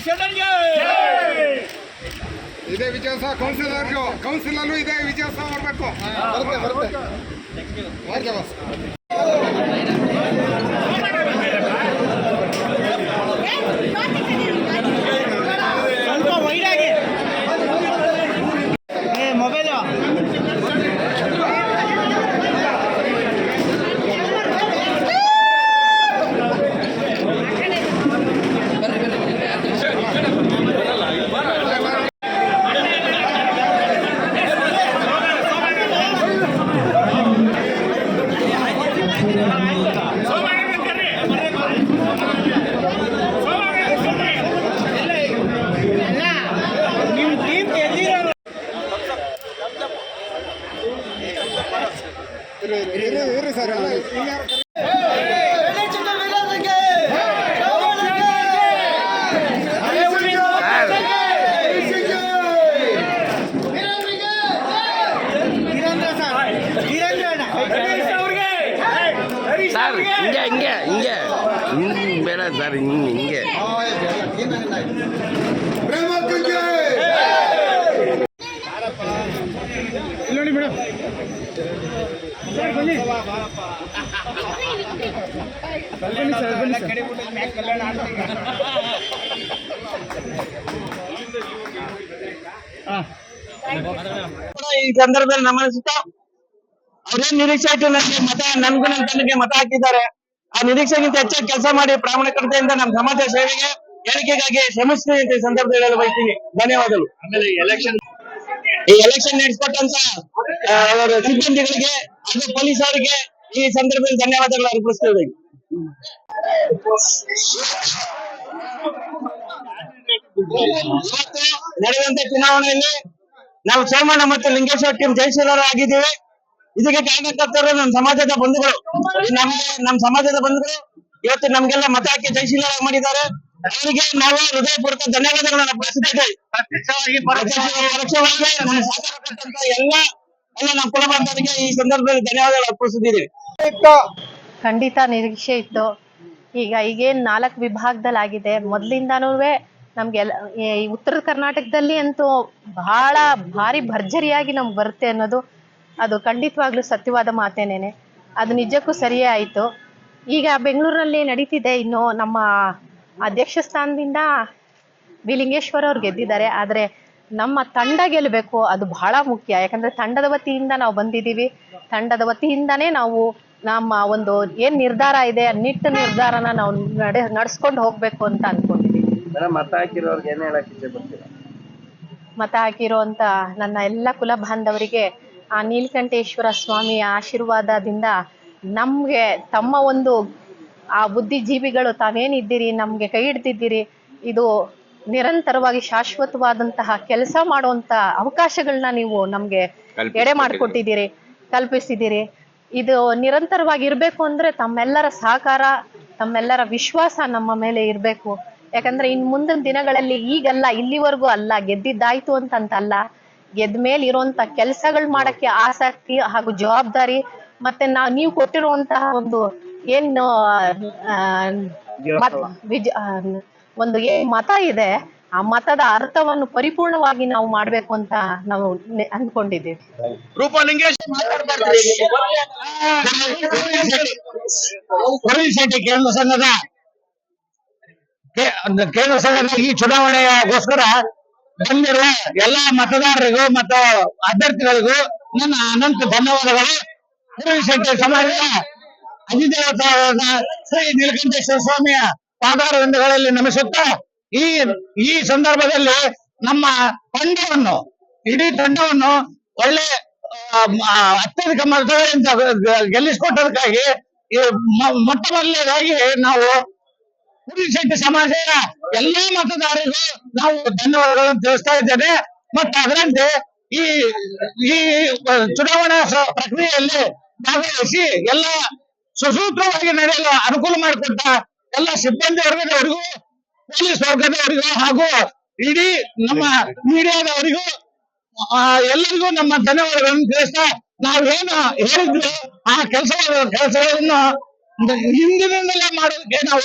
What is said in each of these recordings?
ಶರಣಗೆ ಇದೇ ವಿಶ್ವಾಸ ಕೌನ್ಸಿಲರ್ಗೂ ಕೌನ್ಸಿಲಲ್ಲೂ ಇದೇ ವಿಶ್ವಾಸ ಬರಬೇಕು ಬರುತ್ತೆ ಬರುತ್ತೆ ಓಕೆ ಬಾಸ್ ಸ್ವಲ್ಪ ವೈಡಾಗಿ ಏ ಮೊಬೈಲು ನಿಮ್ಮ ಟೀಮ್ ಗೆದ್ದಿರೋರು ಇರಿ ಇರಿ, ಇರಿ ಇರಿ ಸರ್ ಎಲ್ಲ ಇನ್ಯಾರು ವೀರೇಂದ್ರ ಸರ್ ವೀರೇಂದ್ರ ಅಣ್ಣ ಅವ್ರಿಗೆ ಸರ್ ಹಿಂಗೆ ಹಿಂಗೆ ಹಿಂಗೆ ಹಿಂಗೆ ಬೇಡ ಹಿಂಗೆ ಹಿಂಗೆ? ಈ ಸಂದರ್ಭದಲ್ಲಿ ಗಮನಿಸುತ್ತಾ ಅವ್ರೇನ್ ನಿರೀಕ್ಷೆ ಇಟ್ಟು ನನಗೆ ಮತ ನನ್ಗೂ ನನ್ನ ತಂದೆಗೆ ಮತ ಹಾಕಿದ್ದಾರೆ. ಆ ನಿರೀಕ್ಷೆಗಿಂತ ಹೆಚ್ಚಾಗಿ ಕೆಲಸ ಮಾಡಿ ಪ್ರಾಮಾಣಿಕತೆಯಿಂದ ನಮ್ಮ ಸಮಾಜ ಸೇವೆಗೆ ಏಳಿಗೆಗಾಗಿ ಶ್ರಮಿಸ್ತೀನಿ ಅಂತ ಈ ಸಂದರ್ಭದಲ್ಲಿ ಹೇಳಲು ಬಯಸ್ತೀನಿ. ಧನ್ಯವಾದಗಳು. ಆಮೇಲೆ ಎಲೆಕ್ಷನ್ ಈ ಎಲೆಕ್ಷನ್ ನಡೆಸ್ಕೊಟ್ಟಂತ ಸಿಬ್ಬಂದಿಗಳಿಗೆ ಹಾಗೂ ಪೊಲೀಸರಿಗೆ ಈ ಸಂದರ್ಭದಲ್ಲಿ ಧನ್ಯವಾದಗಳು ಅರ್ಪಿಸ್ತೇವೆ ಇವತ್ತು ನಡೆದಂತ ಚುನಾವಣೆಯಲ್ಲಿ ನಾವು ಸೋಮಣ್ಣ ಮತ್ತು ಲಿಂಗೇಶ್ವರ ಟೀಮ್ ಜಯಶೀಲರ ಆಗಿದ್ದೀವಿ. ಇದಕ್ಕೆ ಕಾರಣಕರ್ತರು ನಮ್ಮ ಸಮಾಜದ ಬಂಧುಗಳು. ನಮ್ಮ ನಮ್ಮ ಸಮಾಜದ ಬಂಧುಗಳು ಇವತ್ತು ನಮ್ಗೆಲ್ಲ ಮತ ಹಾಕಿ ಜಯಶೀಲ ಮಾಡಿದ್ದಾರೆ. ಅವರಿಗೆ ನಾವು ಹೃದಯಪೂರ್ವಕ ಧನ್ಯವಾದಗಳನ್ನು ಕೊಟ್ಟಂತ ಎಲ್ಲ ಎಲ್ಲ ನಮ್ಮ ಕುಲ ಈ ಸಂದರ್ಭದಲ್ಲಿ ಧನ್ಯವಾದಗಳು ಅರ್ಪಿಸುತ್ತಿದ್ದೇವೆ ಖಂಡಿತ ನಿರೀಕ್ಷೆ ಇತ್ತು. ಈಗ ಈಗೇನ್ ನಾಲ್ಕು ವಿಭಾಗದಲ್ಲಿ ಆಗಿದೆ ಮೊದಲಿಂದಾನೂ ನಮ್ಗೆ ಈ ಉತ್ತರ ಕರ್ನಾಟಕದಲ್ಲಿ ಅಂತೂ ಬಹಳ ಭಾರಿ ಭರ್ಜರಿಯಾಗಿ ನಮ್ಗೆ ಬರುತ್ತೆ ಅನ್ನೋದು ಅದು ಖಂಡಿತವಾಗ್ಲೂ ಸತ್ಯವಾದ ಮಾತೇನೇನೆ. ಅದು ನಿಜಕ್ಕೂ ಸರಿಯೇ ಆಯಿತು. ಈಗ ಬೆಂಗಳೂರಲ್ಲಿ ನಡೀತಿದೆ ಇನ್ನು ನಮ್ಮ ಅಧ್ಯಕ್ಷ ಸ್ಥಾನದಿಂದ ವಿ ಲಿಂಗೇಶ್ವರ ಅವ್ರು ಗೆದ್ದಿದ್ದಾರೆ. ಆದರೆ ನಮ್ಮ ತಂಡ ಗೆಲ್ಲಬೇಕು ಅದು ಬಹಳ ಮುಖ್ಯ. ಯಾಕಂದ್ರೆ ತಂಡದ ವತಿಯಿಂದ ನಾವು ಬಂದಿದ್ದೀವಿ. ತಂಡದ ವತಿಯಿಂದನೇ ನಾವು ನಮ್ಮ ಒಂದು ಏನು ನಿರ್ಧಾರ ಇದೆ ನಿಟ್ಟ ನಿರ್ಧಾರನ ನಾವು ನಡೆ ನಡೆಸ್ಕೊಂಡು ಹೋಗಬೇಕು ಅಂತ ಅಂದ್ಕೊಂಡಿದ್ದೀವಿ ಮೇಡಮ್ ಮತ ಹಾಕಿರೋ ಏನು ಮತ ಹಾಕಿರುವಂಥ ನನ್ನ ಎಲ್ಲ ಕುಲ ಬಾಂಧವರಿಗೆ ಆ ನೀಲಕಂಠೇಶ್ವರ ಸ್ವಾಮಿಯ ಆಶೀರ್ವಾದದಿಂದ ನಮಗೆ ತಮ್ಮ ಒಂದು ಆ ಬುದ್ಧಿಜೀವಿಗಳು ತಾವೇನಿದ್ದೀರಿ ನಮಗೆ ಕೈ ಹಿಡ್ದಿದ್ದೀರಿ ಇದು ನಿರಂತರವಾಗಿ ಶಾಶ್ವತವಾದಂತಹ ಕೆಲಸ ಮಾಡುವಂತ ಅವಕಾಶಗಳನ್ನ ನೀವು ನಮಗೆ ಎಡೆ ಮಾಡಿಕೊಟ್ಟಿದ್ದೀರಿ ಕಲ್ಪಿಸಿದ್ದೀರಿ. ಇದು ನಿರಂತರವಾಗಿ ಇರಬೇಕು ಅಂದ್ರೆ ತಮ್ಮೆಲ್ಲರ ಸಹಕಾರ ತಮ್ಮೆಲ್ಲರ ವಿಶ್ವಾಸ ನಮ್ಮ ಮೇಲೆ ಇರಬೇಕು. ಯಾಕಂದ್ರೆ ಇನ್ ಮುಂದಿನ ದಿನಗಳಲ್ಲಿ ಈಗಲ್ಲ ಇಲ್ಲಿವರೆಗೂ ಅಲ್ಲ ಗೆದ್ದಿದ್ದಾಯ್ತು ಅಂತಂತಲ್ಲ. ಗೆದ್ದ ಮೇಲೆ ಇರುವಂತ ಕೆಲಸಗಳು ಮಾಡಕ್ಕೆ ಆಸಕ್ತಿ ಹಾಗೂ ಜವಾಬ್ದಾರಿ ಮತ್ತೆ ನಾವು ನೀವು ಕೊಟ್ಟಿರುವಂತಹ ಒಂದು ಏನು ಆ, ಮತ್- ಒಂದು ಏನ್ ಮತ ಇದೆ ಆ ಮತದ ಅರ್ಥವನ್ನು ಪರಿಪೂರ್ಣವಾಗಿ ನಾವು ಮಾಡ್ಬೇಕು ಅಂತ ನಾವು ಅನ್ಕೊಂಡಿದ್ದೀವಿ ಕೇಂದ್ರ ಸಂಘದ ಕೇಂದ್ರ ಸಂಘದ ಈ ಚುನಾವಣೆಗೋಸ್ಕರ ಬಂದಿರುವ ಎಲ್ಲಾ ಮತದಾರರಿಗೂ ಮತ್ತು ಅಭ್ಯರ್ಥಿಗಳಿಗೂ ನನ್ನ ಅನಂತ ಧನ್ಯವಾದಗಳು. ಶೆಟ್ಟಿ ಸಮಾಜದ ಅಧಿದೇವತಾದ ಶ್ರೀ ನೀಲಕಂಠೇಶ್ವರ ಸ್ವಾಮಿಯ ಪಾದಾರವಿಂದಗಳಲ್ಲಿ ನಮಿಸುತ್ತಾ ಈ ಈ ಸಂದರ್ಭದಲ್ಲಿ ನಮ್ಮ ತಂಡವನ್ನು, ಇಡೀ ತಂಡವನ್ನು ಒಳ್ಳೆ ಅತ್ಯಧಿಕ ಮತಗಳಿಂದ ಗೆಲ್ಲಿಸಿಕೊಟ್ಟದಕ್ಕಾಗಿ ಮೊಟ್ಟ ಮೊದಲನೇದಾಗಿ ನಾವು ಶೆಟ್ಟಿ ಸಮಾಜ. ಎಲ್ಲಾ ಮತದಾರರಿಗೂ ನಾವು ಧನ್ಯವಾದಗಳನ್ನು ತಿಳಿಸ್ತಾ ಇದ್ದೇವೆ. ಮತ್ತು ಅದರಂತೆ ಈ ಈ ಚುನಾವಣಾ ಪ್ರಕ್ರಿಯೆಯಲ್ಲಿ ಭಾಗವಹಿಸಿ ಎಲ್ಲ ಸುಸೂತ್ರವಾಗಿ ನಡೆಯಲು ಅನುಕೂಲ ಮಾಡಿಕೊಟ್ಟ ಎಲ್ಲ ಸಿಬ್ಬಂದಿ ವರ್ಗದವರಿಗೂ ಪೊಲೀಸ್ ವರ್ಗದವರಿಗೂ ಹಾಗೂ ಇಡೀ ನಮ್ಮ ಮೀಡಿಯಾದವರಿಗೂ ಎಲ್ಲರಿಗೂ ನಮ್ಮ ಧನ್ಯವಾದಗಳನ್ನು ತಿಳಿಸ್ತಾ ನಾವೇನು ಹೇಳಿದ್ವಿ, ಆ ಕೆಲಸ ಕೆಲಸಗಳನ್ನು ಹಿಂದಿನಿಂದಲೇ ಮಾಡೋದಕ್ಕೆ ನಾವು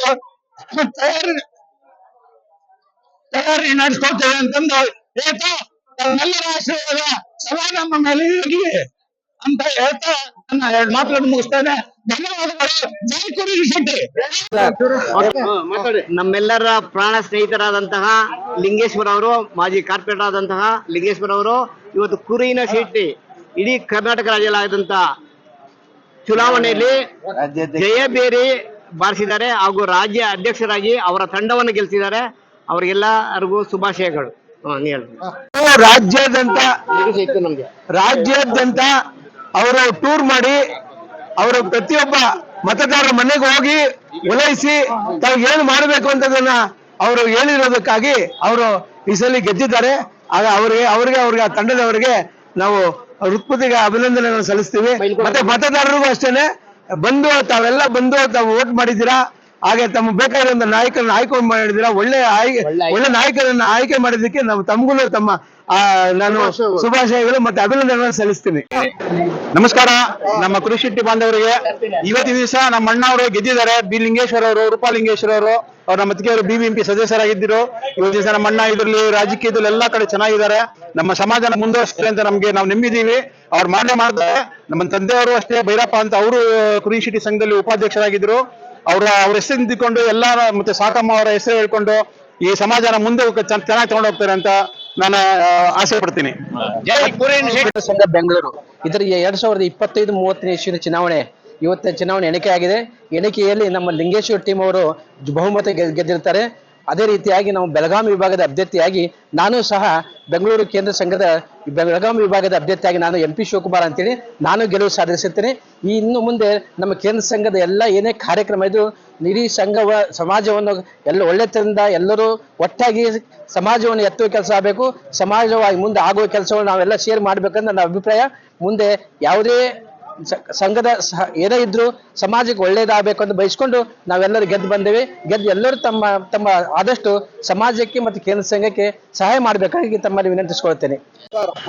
ತಯಾರಿ ತಯಾರಿ ನಡೆಸ್ಕೊಳ್ತೇವೆ ಅಂತಂದು ಹೇಳ್ತಾ ತಮ್ಮೆಲ್ಲರ ಆಶೀರ್ವಾದ ಸದಾ ನಮ್ಮ ಮೇಲೆ ಇರಲಿ ಅಂತ ಹೇಳ್ತಾ ನನ್ನ ಎರಡು ಮಾತುಗಳನ್ನು ಮುಗಿಸ್ತೇನೆ. ಧನ್ಯವಾದಗಳು. ಜೈ ಕುರಿ ಶೆಟ್ಟಿ. ನಮ್ಮೆಲ್ಲರ ಪ್ರಾಣ ಸ್ನೇಹಿತರಾದಂತಹ ಲಿಂಗೇಶ್ವರ ಅವರು ಮಾಜಿ ಕಾರ್ಪೊರೇಟರ್ ಆದಂತಹ ಲಿಂಗೇಶ್ವರ ಅವರು ಇವತ್ತು ಕುರಿನ ಶೆಟ್ಟಿ ಇಡೀ ಕರ್ನಾಟಕ ರಾಜ್ಯದಲ್ಲಾದಂತ ಚುನಾವಣೆಯಲ್ಲಿ ಜಯಬೇರಿ ಬಾರಿಸಿದ್ದಾರೆ ಹಾಗೂ ರಾಜ್ಯ ಅಧ್ಯಕ್ಷರಾಗಿ ಅವರ ತಂಡವನ್ನು ಗೆಲ್ಲಿಸಿದ್ದಾರೆ. ಅವರಿಗೆಲ್ಲರಿಗೂ ಶುಭಾಶಯಗಳು. ರಾಜ್ಯಾದ್ಯಂತ ರಾಜ್ಯಾದ್ಯಂತ ಅವರು ಟೂರ್ ಮಾಡಿ ಅವರು ಪ್ರತಿಯೊಬ್ಬ ಮತದಾರರ ಮನೆಗೆ ಹೋಗಿ ಒಲೈಸಿ ತಾವು ಏನು ಮಾಡಬೇಕು ಅಂತದನ್ನ ಅವರು ಹೇಳಿರೋದಕ್ಕಾಗಿ ಅವರು ಈ ಸಲ ಗೆದ್ದಿದ್ದಾರೆ. ಆಗ ಅವರಿಗೆ ಅವರಿಗೆ ಅವ್ರಿಗೆ ಆ ತಂಡದವರಿಗೆ ನಾವು ಋತ್ಪತಿಗೆ ಅಭಿನಂದನೆಗಳನ್ನು ಸಲ್ಲಿಸ್ತೀವಿ. ಮತ್ತೆ ಮತದಾರರಿಗೂ ಅಷ್ಟೇನೆ. ಬಂದು ತಾವೆಲ್ಲ ಬಂದು ತಾವು ವೋಟ್ ಮಾಡಿದ್ದೀರಾ? ಹಾಗೆ ತಮ್ಮ ಬೇಕಾದ ನಾಯಕರನ್ನ ಆಯ್ಕೆ ಮಾಡಿದ್ದೀರಾ? ಒಳ್ಳೆ ಆಯ್ಕೆ. ಒಳ್ಳೆ ನಾಯಕರನ್ನ ಆಯ್ಕೆ ಮಾಡಿದಕ್ಕೆ ನಾವು ತಮಗೂ ತಮ್ಮ ಆ, ನಾನು ಶುಭಾಶಯಗಳು. ಮತ್ತೆ ಅಭಿನಂದನೆಗಳನ್ನು ಸಲ್ಲಿಸ್ತೀನಿ. ನಮಸ್ಕಾರ ನಮ್ಮ ಕೃಷಿ ಬಾಂಧವರಿಗೆ. ಇವತ್ತಿನ ದಿವಸ ನಮ್ಮ ಅಣ್ಣವರು ಗೆದ್ದಿದ್ದಾರೆ. ಬಿ ಲಿಂಗೇಶ್ವರ ಅವರು ರೂಪಾಲಿಂಗೇಶ್ವರ ಅವರು ಅವ್ರ ನಮ್ಮ ಮತ್ತಿಗೆ ಅವರು ಬಿಬಿಎಂಪಿ ಸದಸ್ಯರಾಗಿದ್ದರು. ಇವತ್ತಿನ ದಿವಸ ನಮ್ಮ ಅಣ್ಣ ಇದರಲ್ಲಿ ರಾಜಕೀಯದಲ್ಲಿ ಎಲ್ಲಾ ಕಡೆ ಚೆನ್ನಾಗಿದ್ದಾರೆ. ನಮ್ಮ ಸಮಾಜನ ಮುಂದುವರಿಸ್ತಾರೆ ಅಂತ ನಮ್ಗೆ ನಾವು ನಂಬಿದೀವಿ ಅವ್ರು ಮಾಡೇ ಮಾಡ್ತಾರೆ. ನಮ್ಮ ತಂದೆಯವರು ಅಷ್ಟೇ ಭೈರಪ್ಪ ಅಂತ ಅವರು ಕೃಷಿ ಸಂಘದಲ್ಲಿ ಉಪಾಧ್ಯಕ್ಷರಾಗಿದ್ರು ಅವರ ಅವ್ರ ಹೆಸರು ನಿಂತಿಕೊಂಡು ಎಲ್ಲ ಮತ್ತೆ ಸಾಕಮ್ಮ ಅವರ ಹೆಸರು ಹೇಳ್ಕೊಂಡು ಈ ಸಮಾಜನ ಮುಂದೆ ಚೆನ್ನಾಗಿ ತಗೊಂಡು ಹೋಗ್ತಾರೆ ಅಂತ ನಾನು ಆ, ಆಸೆ ಪಡ್ತೀನಿ. ಸಂಘ ಬೆಂಗಳೂರು. ಇದರ ಎರಡ್ ಸಾವಿರದ ಇಪ್ಪತ್ತೈದು ಮೂವತ್ತನೇ ಇಶ್ವಿನ ಚುನಾವಣೆ ಇವತ್ತಿನ ಚುನಾವಣೆ ಎಣಿಕೆ ಆಗಿದೆ. ಎಣಿಕೆಯಲ್ಲಿ ನಮ್ಮ ಲಿಂಗೇಶ್ವರ ಟೀಮ್ ಅವರು ಬಹುಮತ ಗೆ- ಗೆದ್ದಿರ್ತಾರೆ. ಅದೇ ರೀತಿಯಾಗಿ ನಾವು ಬೆಳಗಾವಿ ವಿಭಾಗದ ಅಭ್ಯರ್ಥಿಯಾಗಿ ನಾನು ಸಹ ಬೆಂಗಳೂರು ಕೇಂದ್ರ ಸಂಘದ ಬೆಳಗಾವಿ ವಿಭಾಗದ ಅಭ್ಯರ್ಥಿಯಾಗಿ ನಾನು ಎಂ ಪಿ ಶಿವಕುಮಾರ್ ಅಂತೇಳಿ ನಾನು ಗೆಲುವು ಸಾಧಿಸುತ್ತೇನೆ. ಈ ಇನ್ನು ಮುಂದೆ ನಮ್ಮ ಕೇಂದ್ರ ಸಂಘದ ಎಲ್ಲ ಏನೇ ಕಾರ್ಯಕ್ರಮ ಇದು ಇಡೀ ಸಂಘವ, ಸಮಾಜವನ್ನು ಎಲ್ಲ ಒಳ್ಳೆತನದಿಂದ ಎಲ್ಲರೂ ಒಟ್ಟಾಗಿ ಸಮಾಜವನ್ನು ಎತ್ತುವ ಕೆಲಸ ಆಗಬೇಕು. ಸಮಾಜವಾಗಿ ಮುಂದೆ ಆಗುವ ಕೆಲಸವನ್ನು ನಾವೆಲ್ಲ ಶೇರ್ ಮಾಡ್ಬೇಕಂತ ನನ್ನ ಅಭಿಪ್ರಾಯ. ಮುಂದೆ ಯಾವುದೇ ಸಂಘದ ಸಹ- ಏನೇ ಇದ್ರು ಸಮಾಜಕ್ಕೆ ಒಳ್ಳೇದಾಗಬೇಕು ಅಂತ ಬಯಸ್ಕೊಂಡು ನಾವೆಲ್ಲರೂ ಗೆದ್ದು ಬಂದೇವೆ. ಗೆದ್ದು ಎಲ್ಲರೂ ತಮ್ಮ ತಮ್ಮ ಆದಷ್ಟು ಸಮಾಜಕ್ಕೆ ಮತ್ತು ಕೇಂದ್ರ ಸಂಘಕ್ಕೆ ಸಹಾಯ ಮಾಡಬೇಕಾಗಿ ತಮ್ಮಲ್ಲಿ ವಿನಂತಿಸ್ಕೊಳ್ತೇನೆ.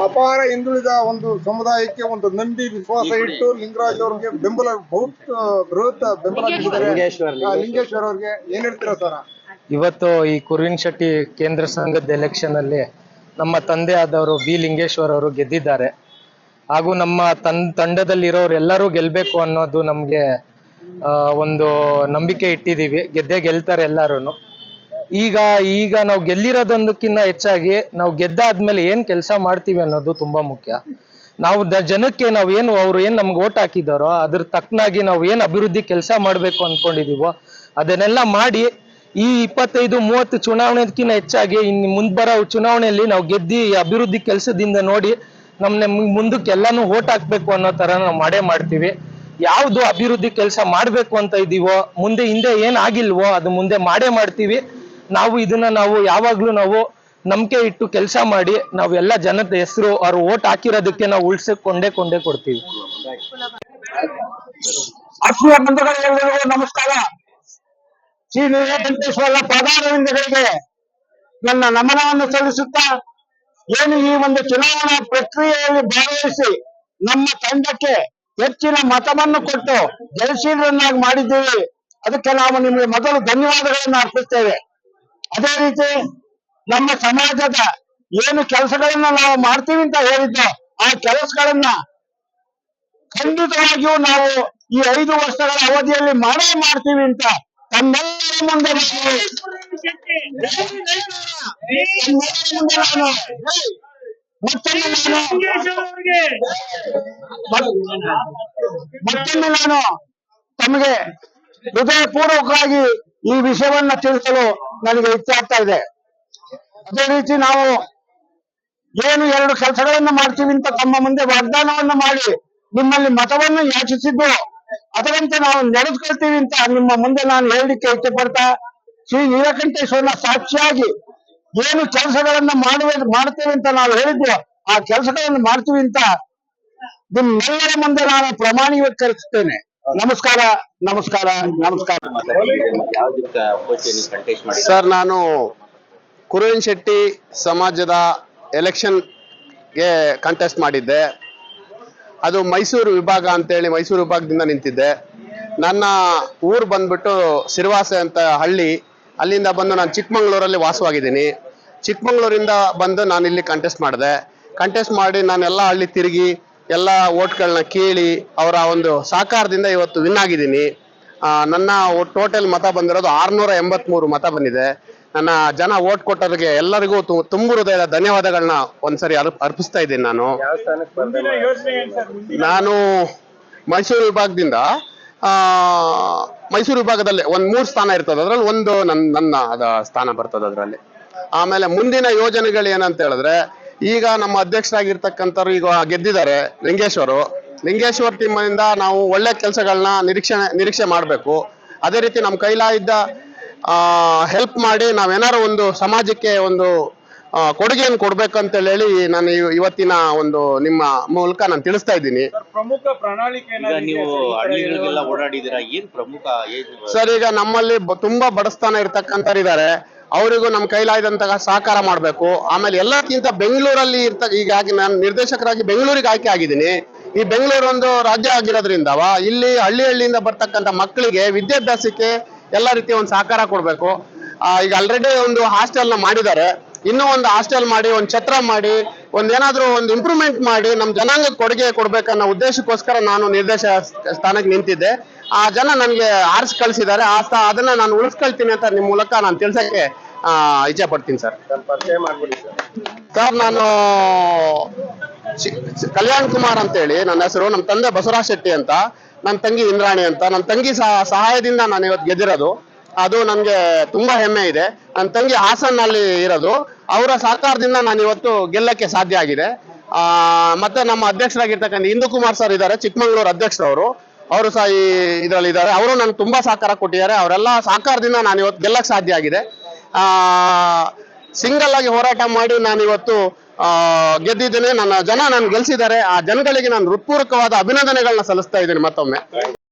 ಅಪಾರ ಹಿಂದುಳಿದ ಒಂದು ಸಮುದಾಯಕ್ಕೆ ಒಂದು ನಂಬಿ ವಿಶ್ವಾಸ ಇಟ್ಟು ಲಿಂಗರಾಜ್ ಅವ್ರಿಗೆ ಬೆಂಬಲ ಬಹುತ್ ಬೃಹತ್ ಬೆಂಬಲ ಲಿಂಗೇಶ್ವರ್ ಲಿಂಗೇಶ್ವರ ಅವ್ರಿಗೆ ಏನ್ ಹೇಳ್ತೀರಾ ಸರ್? ಇವತ್ತು ಈ ಕುರುವಿನ ಶೆಟ್ಟಿ ಕೇಂದ್ರ ಸಂಘದ ಎಲೆಕ್ಷನ್ ಅಲ್ಲಿ ನಮ್ಮ ತಂದೆ ಆದವರು ಬಿ ಲಿಂಗೇಶ್ವರ್ ಅವರು ಗೆದ್ದಿದ್ದಾರೆ. ಹಾಗೂ ನಮ್ಮ ತನ್, ತಂಡದಲ್ಲಿರೋರು ಎಲ್ಲರೂ ಗೆಲ್ಬೇಕು ಅನ್ನೋದು ನಮ್ಗೆ ಒಂದು ನಂಬಿಕೆ ಇಟ್ಟಿದೀವಿ ಗೆದ್ದೇ ಗೆಲ್ತಾರೆ ಎಲ್ಲಾರು ಈಗ ಈಗ ನಾವು ಗೆಲ್ಲಿರೋದೊಂದಕ್ಕಿಂತ ಹೆಚ್ಚಾಗಿ ನಾವು ಗೆದ್ದಾದ್ಮೇಲೆ ಏನ್ ಕೆಲಸ ಮಾಡ್ತೀವಿ ಅನ್ನೋದು ತುಂಬಾ ಮುಖ್ಯ. ನಾವು ದ- ಜನಕ್ಕೆ ನಾವು ಏನು, ಅವ್ರು ಏನ್ ನಮ್ಗೆ ಓಟ್ ಹಾಕಿದಾರೋ ಅದ್ರ ತಕ್ಕನಾಗಿ ನಾವು ಏನ್ ಅಭಿವೃದ್ಧಿ ಕೆಲಸ ಮಾಡ್ಬೇಕು ಅನ್ಕೊಂಡಿದೀವೋ ಅದನ್ನೆಲ್ಲ ಮಾಡಿ ಈ ಇಪ್ಪತ್ತೈದು, ಮೂವತ್ತು ಚುನಾವಣೆದ್ಕಿಂತ ಹೆಚ್ಚಾಗಿ ಇನ್ನು ಮುಂದ್ ಬರೋ ಚುನಾವಣೆಯಲ್ಲಿ ನಾವು ಗೆದ್ದಿ ಅಭಿವೃದ್ಧಿ ಕೆಲಸದಿಂದ ನೋಡಿ ನಮ್ನ ಮುಂದಕ್ಕೆ ಎಲ್ಲಾನು ಓಟ್ ಹಾಕ್ಬೇಕು ಅನ್ನೋ ತರ ನಾವು ಮಾಡೇ ಮಾಡ್ತೀವಿ. ಯಾವ್ದು ಅಭಿವೃದ್ಧಿ ಕೆಲಸ ಮಾಡ್ಬೇಕು ಅಂತ ಇದೀವೋ, ಮುಂದೆ ಹಿಂದೆ ಏನ್ ಆಗಿಲ್ವೋ ಅದು ಮುಂದೆ ಮಾಡೇ ಮಾಡ್ತೀವಿ. ನಾವು ಇದನ್ನ ನಾವು ಯಾವಾಗ್ಲೂ ನಾವು ನಂಬಿಕೆ ಇಟ್ಟು ಕೆಲಸ ಮಾಡಿ, ನಾವು ಎಲ್ಲ ಜನದ ಹೆಸರು ಅವ್ರು ಓಟ್ ಹಾಕಿರೋದಕ್ಕೆ ನಾವು ಉಳ್ಸಕೊಂಡೇ ಕೊಂಡೇ ಕೊಡ್ತೀವಿ. ನಮಸ್ಕಾರ. ಶ್ರೀ ನನ್ನ ನಮನವನ್ನು ಸಲ್ಲಿಸುತ್ತಾ ಏನು ಈ ಒಂದು ಚುನಾವಣಾ ಪ್ರಕ್ರಿಯೆಯಲ್ಲಿ ಭಾಗವಹಿಸಿ ನಮ್ಮ ತಂಡಕ್ಕೆ ಹೆಚ್ಚಿನ ಮತವನ್ನು ಕೊಟ್ಟು ಜಯಶೀಲರನ್ನಾಗಿ ಮಾಡಿದ್ದೀವಿ, ಅದಕ್ಕೆ ನಾವು ನಿಮಗೆ ಮೊದಲು ಧನ್ಯವಾದಗಳನ್ನು ಅರ್ಪಿಸ್ತೇವೆ. ಅದೇ ರೀತಿ ನಮ್ಮ ಸಮಾಜದ ಏನು ಕೆಲಸಗಳನ್ನ ನಾವು ಮಾಡ್ತೀವಿ ಅಂತ ಹೇಳಿದ್ದೋ, ಆ ಕೆಲಸಗಳನ್ನ ಖಂಡಿತವಾಗಿಯೂ ನಾವು ಈ ಐದು ವರ್ಷಗಳ ಅವಧಿಯಲ್ಲಿ ಮಾಡೇ ಮಾಡ್ತೀವಿ ಅಂತ ತಮ್ಮೆಲ್ಲರ ಮುಂದೆ ಮತ್ತೊಮ್ಮೆ ನಾನು ತಮಗೆ ಹೃದಯಪೂರ್ವಕವಾಗಿ ಈ ವಿಷಯವನ್ನ ತಿಳಿಸಲು ನನಗೆ ಇಚ್ಛೆ ಆಗ್ತಾ ಇದೆ. ಅದೇ ರೀತಿ ನಾವು ಏನು ಎರಡು ಕೆಲಸಗಳನ್ನು ಮಾಡ್ತೀವಿ ಅಂತ ತಮ್ಮ ಮುಂದೆ ವಾಗ್ದಾನವನ್ನ ಮಾಡಿ ನಿಮ್ಮಲ್ಲಿ ಮತವನ್ನು ಯಾಚಿಸಿದ್ದು, ಅದರಂತೆ ನಾವು ನಡೆದುಕೊಳ್ತೀವಿ ಅಂತ ನಿಮ್ಮ ಮುಂದೆ ನಾನು ಹೇಳಲಿಕ್ಕೆ ಇಚ್ಛೆ ಪಡ್ತಾ ಶ್ರೀ ನೀಲಕಂಠೇಶ್ವರನ ಸಾಕ್ಷಿಯಾಗಿ ಏನು ಕೆಲಸಗಳನ್ನ ಮಾಡುವ, ಮಾಡ್ತೇವೆ ಅಂತ ನಾವು ಹೇಳಿದ್ವಿ, ಆ ಕೆಲಸಗಳನ್ನು ಮಾಡ್ತೀವಿ ಅಂತ ನಿಮ್ಮೆಲ್ಲರ ಮುಂದೆ ನಾನು ಪ್ರಮಾಣೀಕರಿಸುತ್ತೇನೆ ನಮಸ್ಕಾರ ನಮಸ್ಕಾರ ನಮಸ್ಕಾರ. ಸರ್, ನಾನು ಕುರುವಿನ ಶೆಟ್ಟಿ ಸಮಾಜದ ಎಲೆಕ್ಷನ್ಗೆ ಕಂಟೆಸ್ಟ್ ಮಾಡಿದ್ದೆ. ಅದು ಮೈಸೂರು ವಿಭಾಗ ಅಂತೇಳಿ ಮೈಸೂರು ವಿಭಾಗದಿಂದ ನಿಂತಿದ್ದೆ. ನನ್ನ ಊರು ಬಂದ್ಬಿಟ್ಟು ಸಿರಿವಾಸೆ ಅಂತ ಹಳ್ಳಿ ಅಲ್ಲಿಂದ ಬಂದು ನಾನು ಚಿಕ್ಕಮಂಗ್ಳೂರಲ್ಲಿ ವಾಸವಾಗಿದ್ದೀನಿ. ಚಿಕ್ಕಮಂಗ್ಳೂರಿಂದ ಬಂದು ನಾನು ಇಲ್ಲಿ ಕಂಟೆಸ್ಟ್ ಮಾಡಿದೆ. ಕಂಟೆಸ್ಟ್ ಮಾಡಿ ನಾನೆಲ್ಲ ಹಳ್ಳಿ ತಿರುಗಿ ಎಲ್ಲ ಓಟ್ಗಳನ್ನ ಕೇಳಿ ಅವರ ಒಂದು ಸಹಕಾರದಿಂದ ಇವತ್ತು ವಿನ್ ಆಗಿದ್ದೀನಿ. ನನ್ನ ಟೋಟಲ್ ಮತ ಬಂದಿರೋದು ಆರ್ನೂರ ಎಂಬತ್ಮೂರು ಮತ ಬಂದಿದೆ. ನನ್ನ ಜನ ಓಟ್ ಕೊಟ್ಟವರಿಗೆ ಎಲ್ಲರಿಗೂ ತು- ತುಂಬು ಹೃದಯದ ಧನ್ಯವಾದಗಳನ್ನ ಒಂದ್ಸರಿ ಅರ್ಪ್- ಅರ್ಪಿಸ್ತಾ ಇದ್ದೀನಿ ನಾನು. ನಾನು ಮೈಸೂರು ವಿಭಾಗದಿಂದ ಮೈಸೂರು ವಿಭಾಗದಲ್ಲಿ ಒಂದು ಮೂರು ಸ್ಥಾನ ಇರ್ತದೆ. ಅದ್ರಲ್ಲಿ ಒಂದು ನನ್ನ ನನ್ನ ಅದ ಸ್ಥಾನ ಬರ್ತದೆ ಅದರಲ್ಲಿ. ಆಮೇಲೆ ಮುಂದಿನ ಯೋಜನೆಗಳು ಏನಂತ ಹೇಳಿದ್ರೆ, ಈಗ ನಮ್ಮ ಅಧ್ಯಕ್ಷರಾಗಿರ್ತಕ್ಕಂಥವ್ರು ಈಗ ಗೆದ್ದಿದ್ದಾರೆ, ಲಿಂಗೇಶ್ವರು. ಲಿಂಗೇಶ್ವರ್ ಟೀಮ್ ಇಂದ ನಾವು ಒಳ್ಳೆ ಕೆಲಸಗಳನ್ನ ನಿರೀಕ್ಷಣೆ, ನಿರೀಕ್ಷೆ ಮಾಡಬೇಕು. ಅದೇ ರೀತಿ ನಮ್ಮ ಕೈಲಾಗಿದ್ದ ಹೆಲ್ಪ್ ಮಾಡಿ ನಾವೇನಾರು ಒಂದು ಸಮಾಜಕ್ಕೆ ಒಂದು ಕೊಡುಗೆಯನ್ನು ಕೊಡ್ಬೇಕಂತ ಹೇಳಿ ನಾನು ಇವ್- ಇವತ್ತಿನ ಒಂದು ನಿಮ್ಮ ಮೂಲಕ ನಾನು ತಿಳಿಸ್ತಾ ಇದ್ದೀನಿ. ಈಗ ನೀವು ಹಳ್ಳಿಗಳಿಗೆಲ್ಲ ಓಡಾಡಿದಿರಾ ಏನ್ ಪ್ರಮುಖ ಸರ್ ಈಗ ನಮ್ಮಲ್ಲಿ ಬ- ತುಂಬಾ ಬಡಸ್ತಾನ ಇರ್ತಕ್ಕಂಥವ್ರು ಇದ್ದಾರೆ ಅವರಿಗೂ ನಮ್ಮ ಕೈಲಾದಂತಹ ಸಹಕಾರ ಮಾಡಬೇಕು. ಆಮೇಲೆ ಎಲ್ಲಕ್ಕಿಂತ ಬೆಂಗಳೂರಲ್ಲಿ ಇರ್ತ ಈಗಾಗಿ ನಾನು ನಿರ್ದೇಶಕರಾಗಿ ಬೆಂಗಳೂರಿಗೆ ಆಯ್ಕೆ ಆಗಿದ್ದೀನಿ. ಈ ಬೆಂಗಳೂರು ಒಂದು ರಾಜ್ಯ ಆಗಿರೋದ್ರಿಂದ ಇಲ್ಲಿ ಹಳ್ಳಿ ಹಳ್ಳಿಯಿಂದ ಬರ್ತಕ್ಕಂಥ ಮಕ್ಕಳಿಗೆ ವಿದ್ಯಾಭ್ಯಾಸಕ್ಕೆ ಎಲ್ಲ ರೀತಿಯ ಒಂದು ಸಹಕಾರ ಕೊಡಬೇಕು. ಈಗ ಆಲ್ರೆಡಿ ಒಂದು ಹಾಸ್ಟೆಲ್ನ ಮಾಡಿದ್ದಾರೆ. ಇನ್ನೂ ಒಂದು ಹಾಸ್ಟೆಲ್ ಮಾಡಿ ಒಂದು ಛತ್ರ ಮಾಡಿ ಒಂದ್ ಏನಾದ್ರೂ ಒಂದು ಇಂಪ್ರೂವ್ಮೆಂಟ್ ಮಾಡಿ ನಮ್ಮ ಜನಾಂಗಕ್ಕೆ ಕೊಡುಗೆ ಕೊಡ್ಬೇಕನ್ನೋ ಉದ್ದೇಶಕ್ಕೋಸ್ಕರ ನಾನು ನಿರ್ದೇಶ ಸ್ಥಾನಕ್ಕೆ ನಿಂತಿದ್ದೆ. ಆ ಜನ ನನಗೆ ಆರಿಸಿ ಕಳಿಸಿದ್ದಾರೆ. ಆ ಸ್ಥಾ ಅದನ್ನ ನಾನು ಉಳಿಸ್ಕೊಳ್ತೀನಿ ಅಂತ ನಿಮ್ಮ ಮೂಲಕ ನಾನು ತಿಳ್ಸಕ್ಕೆ ಇಚ್ಛೆ ಪಡ್ತೀನಿ ಸರ್. ಸರ್ ನಾನು ಕಲ್ಯಾಣ್ ಕುಮಾರ್ ಅಂತ ಹೇಳಿ ನನ್ನ ಹೆಸರು ನಮ್ಮ ತಂದೆ ಬಸವರಾಜ್ ಶೆಟ್ಟಿ ಅಂತ ನನ್ನ ತಂಗಿ ಇಂದ್ರಾಣಿ ಅಂತ. ನನ್ನ ತಂಗಿ ಸಹ ಸಹಾಯದಿಂದ ನಾನು ಇವತ್ತು ಗೆದ್ದಿರೋದು. ಅದು ನನಗೆ ತುಂಬಾ ಹೆಮ್ಮೆ ಇದೆ. ನನ್ನ ತಂಗಿ ಹಾಸನ್ನಲ್ಲಿ ಇರೋದು. ಅವರ ಸಹಕಾರದಿಂದ ನಾನು ಇವತ್ತು ಗೆಲ್ಲಕ್ಕೆ ಸಾಧ್ಯ ಆಗಿದೆ. ಆ, ಮತ್ತೆ ನಮ್ಮ ಅಧ್ಯಕ್ಷರಾಗಿರ್ತಕ್ಕಂಥ ಇಂದು ಕುಮಾರ್ ಸರ್ ಇದ್ದಾರೆ, ಚಿಕ್ಕಮಂಗ್ಳೂರು ಅಧ್ಯಕ್ಷರವರು. ಅವರು ಸಹ ಈ ಇದರಲ್ಲಿ ಇದ್ದಾರೆ. ಅವರು ನನಗೆ ತುಂಬಾ ಸಹಕಾರ ಕೊಟ್ಟಿದ್ದಾರೆ. ಅವರೆಲ್ಲ ಸಹಕಾರದಿಂದ ನಾನು ಇವತ್ತು ಗೆಲ್ಲಕ್ಕೆ ಸಾಧ್ಯ ಆಗಿದೆ. ಆ, ಸಿಂಗಲ್ ಆಗಿ ಹೋರಾಟ ಮಾಡಿ ನಾನು ಇವತ್ತು ಗೆದ್ದಿದ್ದೇನೆ. ನನ್ನ ಜನ ನಾನು ಗೆಲ್ಸಿದ್ದಾರೆ. ಆ ಜನಗಳಿಗೆ ನಾನು ಹೃತ್ಪೂರ್ವಕವಾದ ಅಭಿನಂದನೆಗಳನ್ನ ಸಲ್ಲಿಸ್ತಾ ಇದ್ದೀನಿ ಮತ್ತೊಮ್ಮೆ.